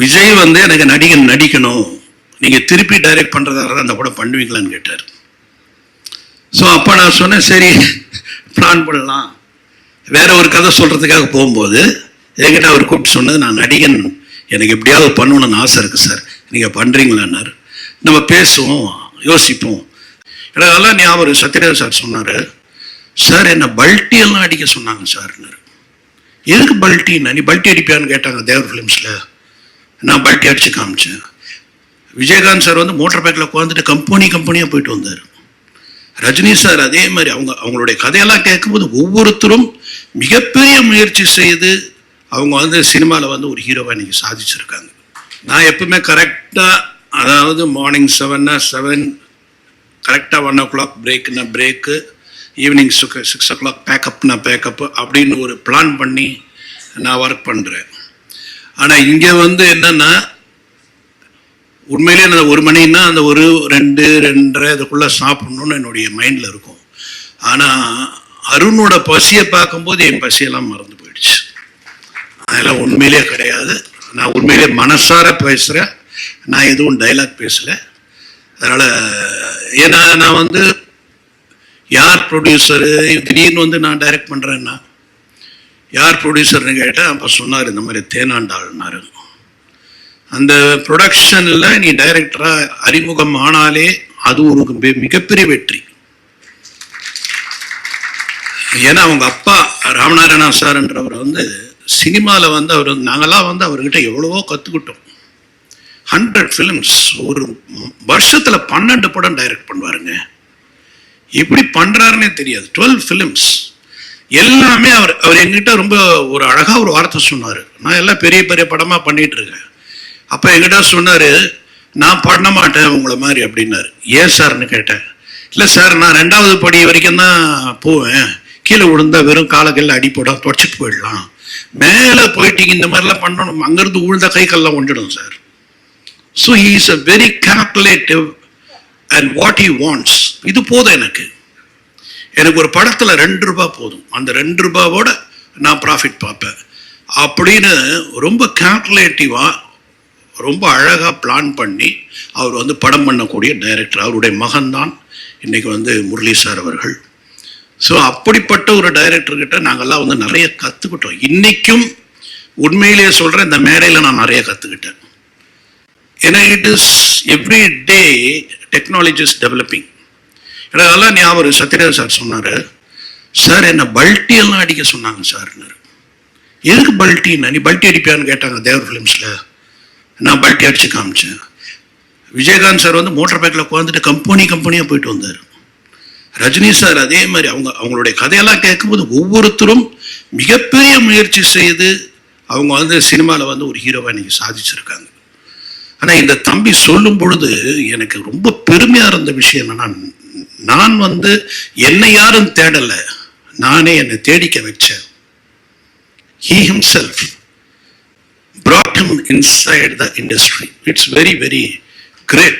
விஜய் வந்து எனக்கு நடிகன் நடிக்கணும். நீங்கள் திருப்பி டைரக்ட் பண்றதா இருந்தால் அந்த படம் பண்ணுவீங்களான்னு கேட்டார். ஸோ அப்போ நான் சொன்னேன் சரி பிளான் பண்ணலாம். வேற ஒரு கதை சொல்கிறதுக்காக போகும்போது என்கிட்ட அவர் கூப்பிட்டு சொன்னது நான் நடிகன் எனக்கு எப்படியாவது பண்ணணும்னு ஆசை இருக்குது சார் நீங்கள் பண்றீங்களான்னாரு. நம்ம பேசுவோம் யோசிப்போம். எனக்கு அதெல்லாம் ஞாபகம் சத்யராஜ் சார் சொன்னார் சார் என்ன பல்ட்டியெல்லாம் அடிக்க சொன்னாங்க சார்னாரு எதுக்கு பல்ட்டின்னு நீ பல்ட்டி அடிப்பியான்னு கேட்டாங்க தேவர் ஃபிலிம்ஸில். நான் பல்ட்டி அடித்து காமிச்சேன். விஜயகாந்த் சார் வந்து மோட்டர் பைக்கில் உட்காந்துட்டு கம்பெனி கம்பெனியாக போயிட்டு வந்தார். ரஜினி சார் அதே மாதிரி அவங்க அவங்களுடைய கதையெல்லாம் கேட்கும்போது ஒவ்வொருத்தரும் மிகப்பெரிய முயற்சி செய்து அவங்க வந்து சினிமாவில் வந்து ஒரு ஹீரோவாக இன்றைக்கி சாதிச்சிருக்காங்க. நான் எப்பவுமே கரெக்டாக அதாவது மார்னிங் செவன்னா செவன் கரெக்டாக ஒன் ஓ கிளாக் பிரேக்குனா break evening six o'clock பேக்கப்னா பேக்கப் அப்படின்னு ஒரு பிளான் பண்ணி நான் ஒர்க் பண்ணுறேன் ஆனால் இங்கே வந்து என்னன்னா உண்மையிலேயே அந்த ஒரு மணின்னா அந்த ஒரு ரெண்டு ரெண்டரை அதுக்குள்ளே சாப்பிட்ணுன்னு என்னுடைய மைண்டில் இருக்கும். ஆனால் அருணோட பசியை பார்க்கும்போது என் பசியெல்லாம் மறந்து போயிடுச்சு. அதெல்லாம் உண்மையிலே கிடையாது. நான் உண்மையிலே மனசார பேசுகிறேன் நான் எதுவும் டைலாக் பேசலை. அதனால் ஏன்னா நான் வந்து யார் ப்ரொடியூசரு திடீர்னு வந்து நான் டைரக்ட் பண்ணுறேன்னா யார் ப்ரொடியூசர்னு கேட்டால் அப்போ சொன்னார் இந்த மாதிரி தேனாண்டாள்னாரு. அந்த ப்ரொடக்ஷனில் நீ டைரக்டராக அறிமுகம் ஆனாலே அது ஒரு மிகப்பெரிய வெற்றி. ஏன்னா அவங்க அப்பா ராமநாராயணா சார்ன்றவர் வந்து சினிமாவில் வந்து அவர் நாங்களாம் வந்து அவர்கிட்ட எவ்வளவோ கற்றுக்கிட்டோம் ஹண்ட்ரட் ஃபிலிம்ஸ் ஒரு வருஷத்தில் பன்னெண்டு படம் டைரக்ட் பண்ணுவாருங்க. எப்படி பண்ணுறாருன்னே தெரியாது. டுவெல் ஃபிலிம்ஸ் எல்லாமே அவர் அவர் எங்கிட்ட ரொம்ப ஒரு அழகாக ஒரு வார்த்தை சொன்னார். நான் எல்லாம் பெரிய பெரிய படமாக பண்ணிகிட்டு இருக்கேன். அப்போ எங்கிட்ட சொன்னார் நான் பண்ண மாட்டேன் உங்களை மாதிரி அப்படின்னாரு. ஏன் சார்னு கேட்டேன். இல்லை சார் நான் ரெண்டாவது படி வரைக்கும் தான் போவேன். கீழே விழுந்தா வெறும் காலக்கல்ல அடிப்போட தொடச்சிட்டு போயிடலாம். மேலே போயிட்டீங்க இந்த மாதிரிலாம் பண்ணணும். அங்கேருந்து உழுந்த கை கல்லாம் ஒன்றிடும் sir. So he is a very calculative and what he wants இது போதும் எனக்கு. எனக்கு ஒரு படத்தில் ரெண்டு ரூபாய் போதும். அந்த ரெண்டு ரூபாவோட நான் ப்ராஃபிட் பார்ப்பேன். அப்படின்னு ரொம்ப கேல்குலேட்டிவாக ரொம்ப அழகாக பிளான் பண்ணி அவர் வந்து படம் பண்ணக்கூடிய டைரக்டர் அவருடைய மகன்தான் இன்றைக்கி வந்து முரளி சார் அவர்கள். ஸோ அப்படிப்பட்ட ஒரு டைரக்டர்கிட்ட நாங்கள்லாம் வந்து நிறைய கற்றுக்கிட்டோம் இன்றைக்கும் உண்மையிலேயே சொல்கிறேன் இந்த மேடையில் நான் நிறைய கற்றுக்கிட்டேன் ஏன்னா it is every day technology is developing எனக்கு அதெல்லாம் ஞாபகம் சத்யராஜ் சார் சொன்னார் சார் என்ன பல்ட்டி எல்லாம் அடிக்க சொன்னாங்க சார்னாரு எதுக்கு பல்ட்டின்னா நீ பல்ட்டி அடிப்பியான்னு கேட்டாங்க தேவர் ஃபிலிம்ஸில். நான் பல்ட்டி அடிச்சு காமிச்சேன். விஜயகாந்த் சார் வந்து மோட்டார் பைக்கில் உட்காந்துட்டு கம்பெனி கம்பெனியாக போயிட்டு வந்தார். ரஜினி சார் அதே மாதிரி அவங்க அவங்களுடைய கதையெல்லாம் கேட்கும்போது ஒவ்வொருத்தரும் மிகப்பெரிய முயற்சி செய்து அவங்க வந்து சினிமாவில் வந்து ஒரு ஹீரோவாக இன்றைக்கி சாதிச்சிருக்காங்க. ஆனால் இந்த தம்பி சொல்லும் பொழுது எனக்கு ரொம்ப பெருமையாக இருந்த விஷயம் என்னென்னா நான் வந்து என்னை யாரும் தேடலை நானே என்னை தேடிக்க வச்சேன். He himself brought him inside the industry. It's very very great.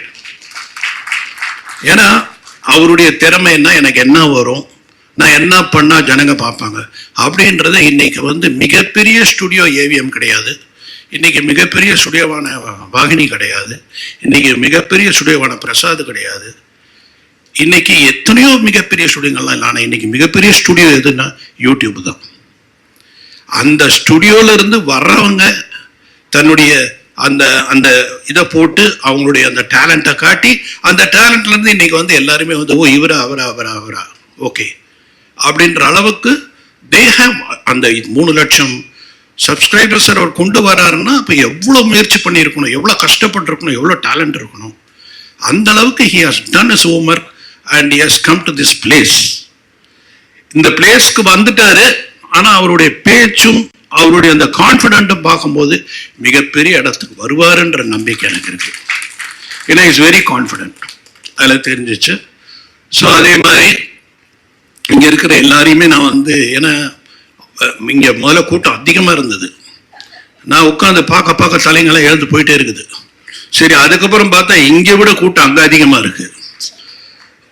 ஏன்னா அவருடைய திறமை என்ன எனக்கு என்ன வரும் நான் என்ன பண்ணால் ஜனங்க பார்ப்பாங்க. அப்படின்றத இன்னைக்கு வந்து மிகப்பெரிய ஸ்டுடியோ ஏவிஎம் கிடையாது. இன்னைக்கு மிகப்பெரிய ஸ்டுடியோவான வாகினி கிடையாது. இன்னைக்கு மிகப்பெரிய ஸ்டுடியோவான பிரசாத் கிடையாது. இன்னைக்கு எத்தனையோ மிகப்பெரிய ஸ்டுடியோங்கள்லாம் இல்லை ஆனால் இன்னைக்கு மிகப்பெரிய ஸ்டுடியோ எதுன்னா யூடியூப் தான். அந்த ஸ்டுடியோல இருந்து வர்றவங்க தன்னுடைய அந்த அந்த இதை போட்டு அவங்களுடைய அந்த டேலண்ட்டை காட்டி அந்த டேலண்ட்ல இருந்து இன்னைக்கு வந்து எல்லாருமே வந்து ஓ இவரா அவரா அவரா அவரா ஓகே. அப்படின்ற அளவுக்கு தே ஹேவ் அந்த மூணு லட்சம் சப்ஸ்கிரைபர்ஸ் அவர் கொண்டு வராருன்னா அப்போ எவ்வளோ முயற்சி பண்ணியிருக்கணும் எவ்வளோ கஷ்டப்பட்டிருக்கணும் எவ்வளோ டேலண்ட் இருக்கணும். அந்த அளவுக்கு he has done is homework and he has come to this place இந்த பிளேஸ்க்கு வந்துட்டாரு. ஆனால் அவருடைய பேச்சும் அவருடைய அந்த கான்ஃபிடென்ட்டும் பார்க்கும்போது மிகப்பெரிய இடத்துக்கு வருவாருன்ற நம்பிக்கை எனக்கு இருக்கு. ஏன்னா இஸ் வெரி கான்ஃபிடென்ட் அதில் தெரிஞ்சிச்சு. ஸோ அதே மாதிரி இங்கே இருக்கிற எல்லாரையுமே நான் வந்து ஏன்னா இங்கே முதல்ல கூட்டம் அதிகமாக இருந்தது. நான் உட்காந்து பார்க்க பார்க்க தலைங்கெல்லாம் எழுந்து போயிட்டே இருக்குது. சரி அதுக்கப்புறம் பார்த்தா இங்கே விட கூட்டம் அங்கே அதிகமாக இருக்குது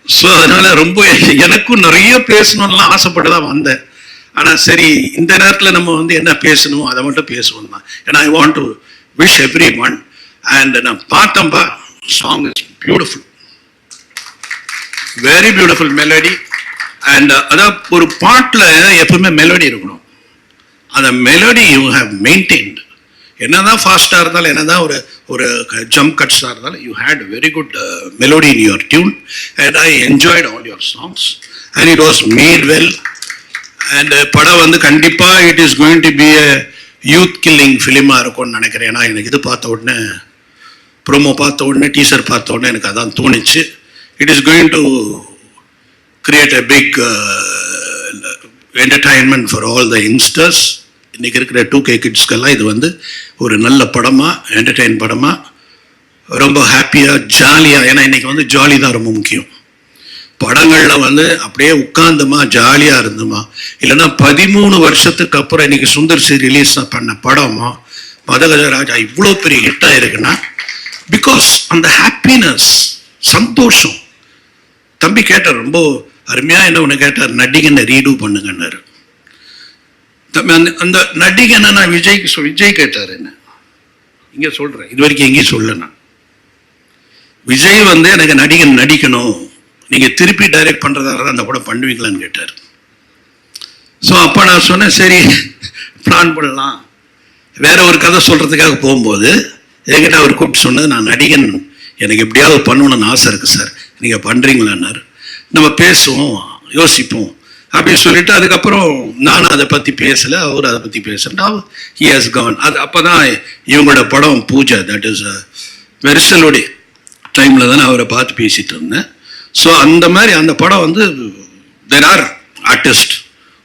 ஸோ அதனால ரொம்ப எனக்கும் நிறைய பேசணும்லாம் ஆசைப்பட்டு தான் வந்தேன். ஆனால் சரி இந்த நேரத்தில் நம்ம வந்து என்ன பேசணும்? அதை மட்டும் பேசுவோம் தான். ஏன்னா I want to wish everyone and நான் பார்த்தம்பா song is beautiful very beautiful melody and அதான் ஒரு பாட்டில் எப்பவுமே மெலடி இருக்கணும். அந்த மெலடி யூ ஹவ் மெயின்டைன் என்னதான் ஃபாஸ்ட்டாக இருந்தாலும் என்னதான் ஒரு ஒரு ஜம்ப் கட்ஸாக இருந்தாலும் you had very good melody in your tune and I enjoyed all your songs and it was made well and படம் வந்து கண்டிப்பாக it is going to be a youth killing ஃபிலிமாக இருக்கும்னு நினைக்கிறேன். ஏன்னா எனக்கு இது பார்த்த உடனே ப்ரோமோ பார்த்த உடனே டீசர் பார்த்த உடனே எனக்கு அதான் தோணுச்சு. It is going to create a big entertainment for all the youngsters இன்றைக்கி இருக்கிற டூ கே கிட்ஸ்க்கெல்லாம் இது வந்து ஒரு நல்ல படமாக என்டர்டெயின் படமாக ரொம்ப ஹாப்பியாக ஜாலியாக ஏன்னா இன்றைக்கி வந்து ஜாலி தான் ரொம்ப முக்கியம். படங்களில் வந்து அப்படியே உட்காந்துமா ஜாலியாக இருந்துமா இல்லைன்னா பதிமூணு வருஷத்துக்கு அப்புறம் இன்னைக்கு சுந்தர் சி ரிலீஸ் பண்ண படமா மதகஜ ராஜா இவ்வளோ பெரிய ஹிட்டாக இருக்குன்னா பிகாஸ் அந்த ஹாப்பினஸ் சந்தோஷம். தம்பி கேட்டார் ரொம்ப அருமையாக என்ன ஒன்று கேட்டார் நடிகனை ரீடூ பண்ணுங்கன்னாரு. அந்த அந்த நடிகனை நான் விஜய்க்கு சொல் விஜய் கேட்டார் என்ன? இங்கே சொல்கிறேன் இது வரைக்கும் எங்கேயும் சொல்ல நான். விஜய் வந்து எனக்கு நடிகன் நடிக்கணும். நீங்கள் திருப்பி டைரக்ட் பண்ணுறதா இருந்தால் அந்த படம் பண்ணுவீங்களான்னு கேட்டார். ஸோ அப்போ நான் சொன்னேன் சரி பிளான் பண்ணலாம். வேற ஒரு கதை சொல்கிறதுக்காக போகும்போது என்கிட்ட அவர் கூப்பிட்டு சொன்னது நான் நடிகன் எனக்கு எப்படியாவது பண்ணணும்னு ஆசை இருக்குது சார். நீங்கள் பண்ணுறீங்களான்னார் நம்ம பேசுவோம் யோசிப்போம். அப்படின்னு சொல்லிட்டு அதுக்கப்புறம் நானும் அதை பற்றி பேசலை அவர் அதை பற்றி பேசுகிறா ஹி ஹஸ் கவன் அது அப்போ தான் இவங்களோட படம் பூஜை தட் இஸ் வெரிசலுடைய டைமில் தானே அவரை பார்த்து பேசிட்டு இருந்தேன். ஸோ அந்த மாதிரி அந்த படம் வந்து there are artist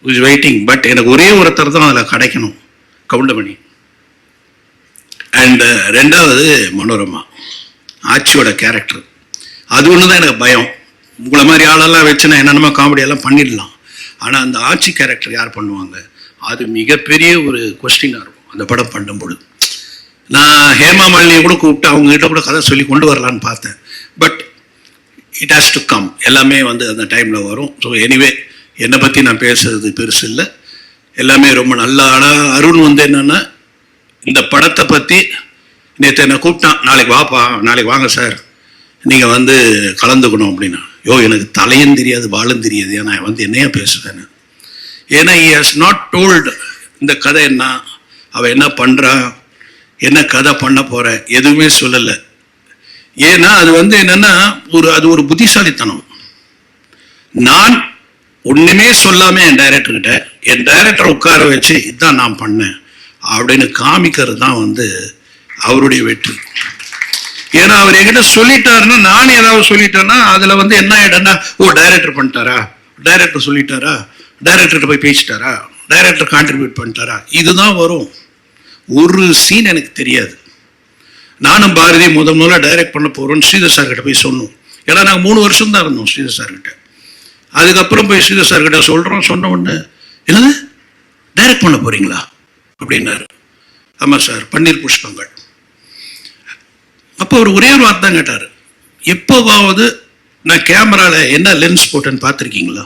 is waiting but எனக்கு ஒரே ஒருத்தர் தான் அதில் கிடைக்கணும் கவுண்டமணி. அண்டு uh, ரெண்டாவது மனோரமா ஆட்சியோட கேரக்டர் அது ஒன்று தான் எனக்கு பயம். உங்களை மாதிரி ஆளெல்லாம் வச்சு நான் என்னென்னமோ காமெடியெல்லாம் பண்ணிடலாம். ஆனால் அந்த ஆட்சி கேரக்டர் யார் பண்ணுவாங்க? அது மிகப்பெரிய ஒரு கொஸ்டினாக இருக்கும். அந்த படம் பண்ணும் பொழுது. நான் ஹேமா மாலினியை கூட கூப்பிட்டு அவங்ககிட்ட கூட கதை சொல்லி கொண்டு வரலான்னு பார்த்தேன். But it has to come எல்லாமே வந்து அந்த டைமில் வரும். ஸோ எனிவே என்னை பற்றி நான் பேசுறது பெருசு இல்லை. எல்லாமே ரொம்ப நல்லா. ஆனால் அருண் வந்து என்னென்னா இந்த படத்தை பற்றி நேற்று என்னை கூப்பிட்டான். நாளைக்கு வாப்பா நாளைக்கு வாங்க சார். நீங்கள் வந்து கலந்துக்கணும் அப்படின்னா. யோ எனக்கு தலையும் தெரியாது வாழும் தெரியாது. ஏன்னா வந்து என்னையா பேசுவேன்னு. ஏன்னா he ஹஸ் நாட் டோல்டு இந்த கதை என்ன அவள் என்ன பண்ணுறா என்ன கதை பண்ண போகிற எதுவுமே சொல்லலை. ஏன்னா அது வந்து என்னன்னா ஒரு அது ஒரு புத்திசாலித்தனம். நான் ஒன்றுமே சொல்லாமல் என் டைரக்டர்கிட்ட என் டைரக்டர் உட்கார வச்சு இதுதான் நான் பண்ணேன் அப்படின்னு காமிக்கிறது தான் வந்து அவருடைய வெற்றி. ஏன்னா அவர் என்கிட்ட சொல்லிட்டாருன்னா நானும் ஏதாவது சொல்லிட்டேன்னா அதுல வந்து என்ன ஆயிடும்னா ஓ டைரக்டர் பண்ணிட்டாரா? டைரக்டர் சொல்லிட்டாரா? டைரக்டர்கிட்ட போய் பேசிட்டாரா? Director contribute பண்ணிட்டாரா? இதுதான் வரும். ஒரு சீன் எனக்கு தெரியாது. நானும் பாரதி முத முதல்ல டைரக்ட் பண்ண போகிறோம்னு ஸ்ரீதர் சார்கிட்ட போய் சொன்னோம். ஏன்னா நாங்கள் மூணு வருஷம் தான் இருந்தோம் ஸ்ரீதர் சார்கிட்ட அதுக்கப்புறம் போய் ஸ்ரீதர் சார் சொல்கிறோம் சொன்ன உடனே என்னது? டைரக்ட் பண்ண போகிறீங்களா அப்படின்னாரு. ஆமாம் சார் பன்னீர் புஷ்பங்கள். அப்போ அவர் ஒரே ஒரு வார்த்தை தான் கேட்டார். எப்போவாவது நான் கேமராவில் என்ன லென்ஸ் போட்டேன்னு பார்த்துருக்கீங்களா?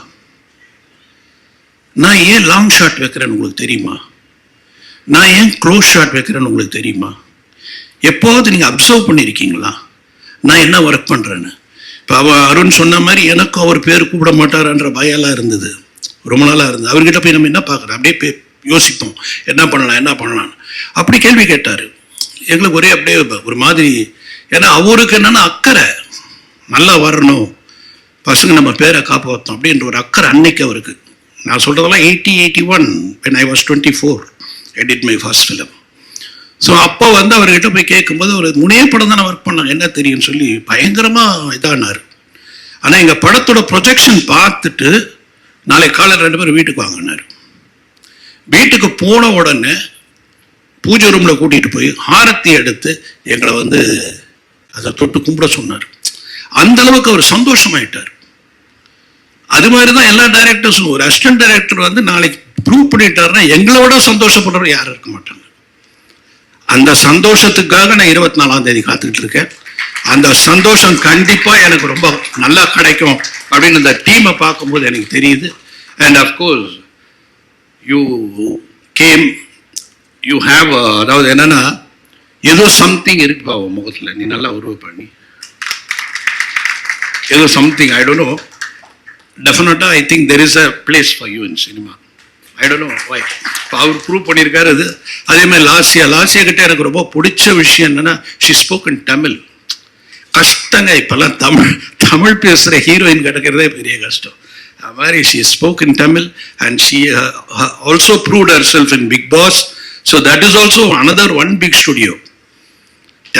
நான் ஏன் லாங் ஷாட் வைக்கிறேன்னு உங்களுக்கு தெரியுமா? நான் ஏன் க்ளோஸ் ஷாட் வைக்கிறேன்னு உங்களுக்கு தெரியுமா? எப்போவது நீங்கள் அப்சர்வ் பண்ணியிருக்கீங்களா நான் என்ன ஒர்க் பண்ணுறேன்னு இப்போ அவ அருண் சொன்ன மாதிரி எனக்கும் அவர் பேர் கூப்பிட மாட்டாரான்ற பயம்லாம் இருந்தது. ரொம்ப நாளாக இருந்தது. அவர்கிட்ட போய் நம்ம என்ன பார்க்குறோம்? அப்படியே போய் யோசிப்போம். என்ன பண்ணலாம் என்ன பண்ணலாம் அப்படி கேள்வி கேட்டார். எங்களுக்கு ஒரே அப்படியே ஒரு மாதிரி ஏன்னா அவருக்கு என்னன்னா அக்கறை. நல்லா வரணும். பசங்க நம்ம பேரை காப்பாற்றோம் அப்படின்ற ஒரு அக்கறை அன்னைக்கு அவருக்கு. நான் சொல்கிறதெல்லாம் eighty eighty one when I was twenty four edit my first film so அப்போ வந்து அவர்கிட்ட போய் கேட்கும்போது ஒரு முனைய படம் தான் ஒர்க் பண்ணாங்க என்ன தெரியும்னு சொல்லி பயங்கரமாக இதானார். ஆனால் எங்கள் படத்தோட ப்ரொஜெக்ஷன் பார்த்துட்டு நாளைக்கு காலையில் ரெண்டு பேரும் வீட்டுக்கு வாங்கினார். வீட்டுக்கு போன உடனே பூஜை ரூமில் கூட்டிகிட்டு போய் ஆரத்தி எடுத்து எங்களை வந்து அதை தொட்டு கும்பிட சொன்னார். அந்த அளவுக்கு அவர் சந்தோஷமாயிட்டார். அது மாதிரி தான் எல்லா டைரக்டர்ஸும் ஒரு அசிஸ்டன்ட் டைரக்டர் வந்து நாளைக்கு ப்ரூவ் பண்ணிட்டாருன்னா எங்களோட விட சந்தோஷப்படுறவர் யாரும் இருக்க மாட்டாங்க. அந்த சந்தோஷத்துக்காக நான் இருபத்தி நாலாம் தேதி காத்துக்கிட்டு இருக்கேன். அந்த சந்தோஷம் கண்டிப்பாக எனக்கு ரொம்ப நல்லா கிடைக்கும் அப்படின்னு இந்த டீமை பார்க்கும்போது எனக்கு தெரியுது. And of course you came you have அதாவது என்னன்னா ஏதோ சம்திங் இருக்குப்பா உன் முகத்துல. நீ நல்லா உருவ பண்ணி ஏதோ சம்திங் ஐ டோன்ட் நோ டெஃபினட்டாக I think there is a place for you in cinema I don't know why இப்போ அவர் ப்ரூவ் பண்ணியிருக்காரு அது. அதே மாதிரி லாசியா லாசியா கிட்ட எனக்கு ரொம்ப பிடிச்ச விஷயம் என்னென்னா ஷி ஸ்போக்கன் தமிழ் கஷ்டங்க இப்போல்லாம் தமிழ் தமிழ் பேசுகிற ஹீரோயின் கிடைக்கிறதே பெரிய கஷ்டம். அது மாதிரி she spoke in Tamil and she also proved herself in Bigg Boss so that is also another one big studio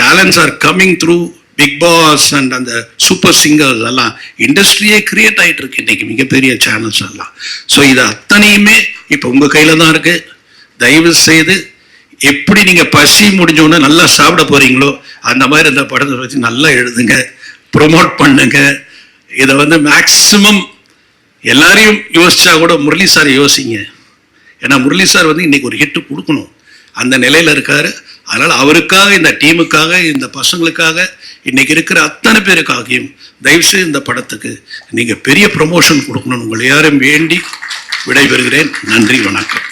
talents are coming through Bigg Boss and அந்த சூப்பர் சிங்கர்ஸ் எல்லாம் இண்டஸ்ட்ரியே கிரியேட் ஆகிட்டு இருக்கு இன்னைக்கு மிகப்பெரிய சேனல்ஸ் எல்லாம். So இது அத்தனையுமே இப்போ உங்கள் கையில் தான் இருக்குது தயவு செய்து எப்படி நீங்கள் பசி முடிஞ்சோடனே நல்லா சாப்பிட போகிறீங்களோ அந்த மாதிரி இந்த படத்தை வச்சு நல்லா எழுதுங்க ப்ரொமோட் பண்ணுங்க. இதை வந்து மேக்சிமம் எல்லாரையும் யோசிச்சா கூட முரளி சார் யோசிங்க. ஏன்னா முரளி சார் வந்து இன்னைக்கு ஒரு ஹிட் கொடுக்கணும். அந்த நிலையில் இருக்கார். அதனால் அவருக்காக இந்த டீமுக்காக இந்த பசங்களுக்காக இன்றைக்கி இருக்கிற அத்தனை பேருக்காகியும் தயவுசெய்து இந்த படத்துக்கு நீங்கள் பெரிய ப்ரமோஷன் கொடுக்கணும்னு உங்களை யாரும் வேண்டி விடைபெறுகிறேன். நன்றி வணக்கம்.